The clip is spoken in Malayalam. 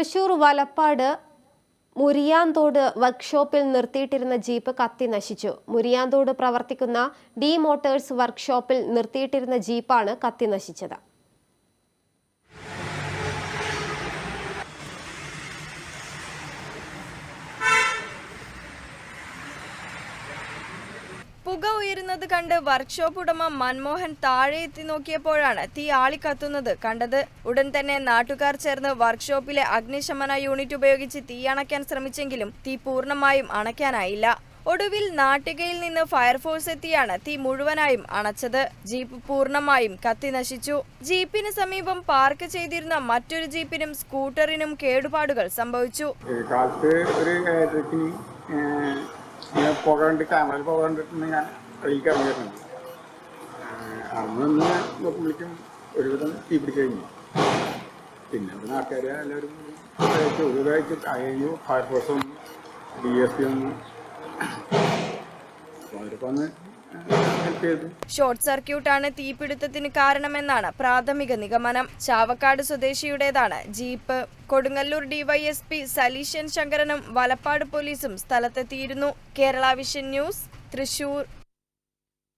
തൃശൂർ വലപ്പാട് മുരിയാന്തോട് വർക്ക്ഷോപ്പിൽ നിർത്തിയിട്ടിരുന്ന ജീപ്പ് കത്തി നശിച്ചു. മുരിയാന്തോട് പ്രവർത്തിക്കുന്ന ഡി മോട്ടേഴ്സ് വർക്ക്ഷോപ്പിൽ നിർത്തിയിട്ടിരുന്ന ജീപ്പാണ് കത്തി നശിച്ചത്. പുക ഉയരുന്നത് കണ്ട് വർക്ക്ഷോപ്പ് ഉടമ മൻമോഹൻ താഴെ എത്തി നോക്കിയപ്പോഴാണ് തീ ആളിക്കത്തുന്നത്. കണ്ടത് ഉടൻ തന്നെ നാട്ടുകാർ ചേർന്ന് വർക്ക്ഷോപ്പിലെ അഗ്നിശമന യൂണിറ്റ് ഉപയോഗിച്ച് തീ അണയ്ക്കാൻ ശ്രമിച്ചെങ്കിലും തീ പൂർണമായും അണയ്ക്കാനായില്ല. ഒടുവിൽ നാട്ടികയിൽ നിന്ന് ഫയർഫോഴ്സ് എത്തിയാണ് തീ മുഴുവനായും അണച്ചത്. ജീപ്പ് പൂർണമായും കത്തിനശിച്ചു ജീപ്പിന് സമീപം പാർക്ക് ചെയ്തിരുന്ന മറ്റൊരു ജീപ്പിനും സ്കൂട്ടറിനും കേടുപാടുകൾ സംഭവിച്ചു. ഒരു പുക കണ്ട് ക്യാമറയിൽ പുക കണ്ടിട്ടുണ്ട് ഞാൻ അതിലേക്ക് ഇറങ്ങിയിട്ടുണ്ട്. അന്ന് ഒന്ന് നോക്കുമ്പോഴേക്കും ഒരുവിധം തീ പിടിച്ച് കഴിഞ്ഞു പിന്നെ അത് നാട്ടുകാരെ എല്ലാവരും ഒരുതായിട്ട് കഴിഞ്ഞു ഫയർഫോഴ്സ് വന്നു ഡി എസ് പി വന്നു. അവരിപ്പോ വന്ന് ഷോർട്ട് സർക്യൂട്ടാണ് തീപിടുത്തത്തിന് കാരണമെന്നാണ് പ്രാഥമിക നിഗമനം. ചാവക്കാട് സ്വദേശിയുടേതാണ് ജീപ്പ്. കൊടുങ്ങല്ലൂർ ഡിവൈഎസ്പി സലീഷൻ ശങ്കരനും വലപ്പാട് പോലീസും സ്ഥലത്തെത്തിയിരുന്നു. Kerala vision news Thrissur.